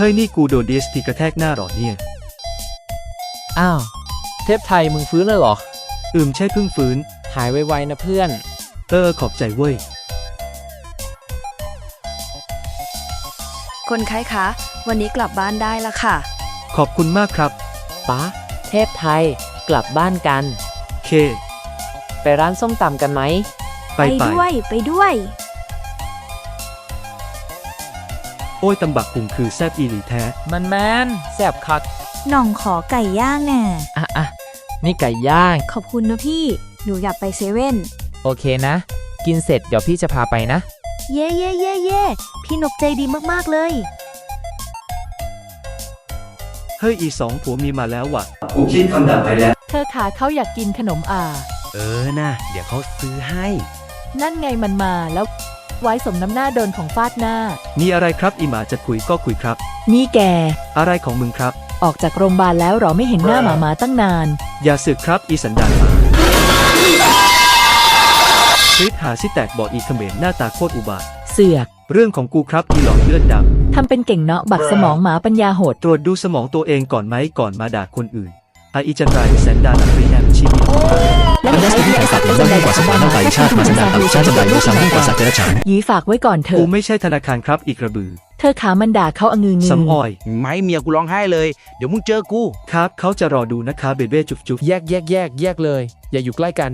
เฮ้ยนี่กูโดน DSP กระแทกหน้าหรอเนี่ย อ้าว เทพไทยมึงฟื้นแล้วเหรอ อืมใช่เพิ่งฟื้น หายไวๆนะเพื่อน เออขอบใจเว้ย คนไข้คะ วันนี้กลับบ้านได้ละค่ะ ขอบคุณมากครับ ป๊าเทพไทย กลับบ้านกัน เค ไปร้านส้มตำกันไหม ไปไป ด้วยไปด้วย โอ้ยตำบักหุงคือแซบอีหลีแท้ มันแมนแซ่บคัก หน่องขอไก่ย่างแน่อะอะนี่ไก่ย่าง ขอบคุณนะพี่ หนูอยากไปเซเว่น โอเคนะ กินเสร็จเดี๋ยวพี่จะพาไปนะ เย่เย่เย่เย่พี่นกใจดีมากๆเลย เฮ้ยอีสองผัวมีมาแล้วว่ะ กูคิดคำด่าไปแล้ว เธอขาเขาอยากกินขนมอ่า เออนะเดี๋ยวเขาซื้อให้ นั่นไงมันมาแล้ว ไว้สมน้ำหน้าโดนของฟาดหน้า มีอะไรครับอีหมาจะคุยก็คุยครับ นี่แก อะไรของมึงครับ ออกจากโรงพยาบาลแล้วเหรอไม่เห็นหน้าหมาหมาตั้งนาน อย่าสึกครับอีสันดานหมาคลิปหาสิแตกบอกอีเขมรหน้าตาโคตรอุบาทเสือก เรื่องของกูครับอีหลอดเลือดดทำเป็นเก่งเนาะบักสมองหมาปัญญาโหดำตรวจดูสมองตัวเองก่อนไหมก่อนมาด่าคนอื่นอาอีจันไรแสนดานอัปรีแอม ชีวิตและเห็นที่ไอ้สัตว์ยังยิ่งกว่าสัตว์น้ำตาชาติมาสันดานต่ำชาติจันไดด้วยซ้ำยิ่งกว่าสัตว์เดรัจฉานยีฝากไว้ก่อนเถกูอะไม่ใช่ธนาคารครับอีกระบือเธอขามันด่าเขาเอางืองืสำออยไม่เมียกูร้องไห้เลย เดี๋ยวมึงเจอกู ครับเขาจะรอดูนะคะเบเบ้จุ๊บจุ๊บแยกแยกแยกแยกเลย อย่าอยู่ใกล้กัน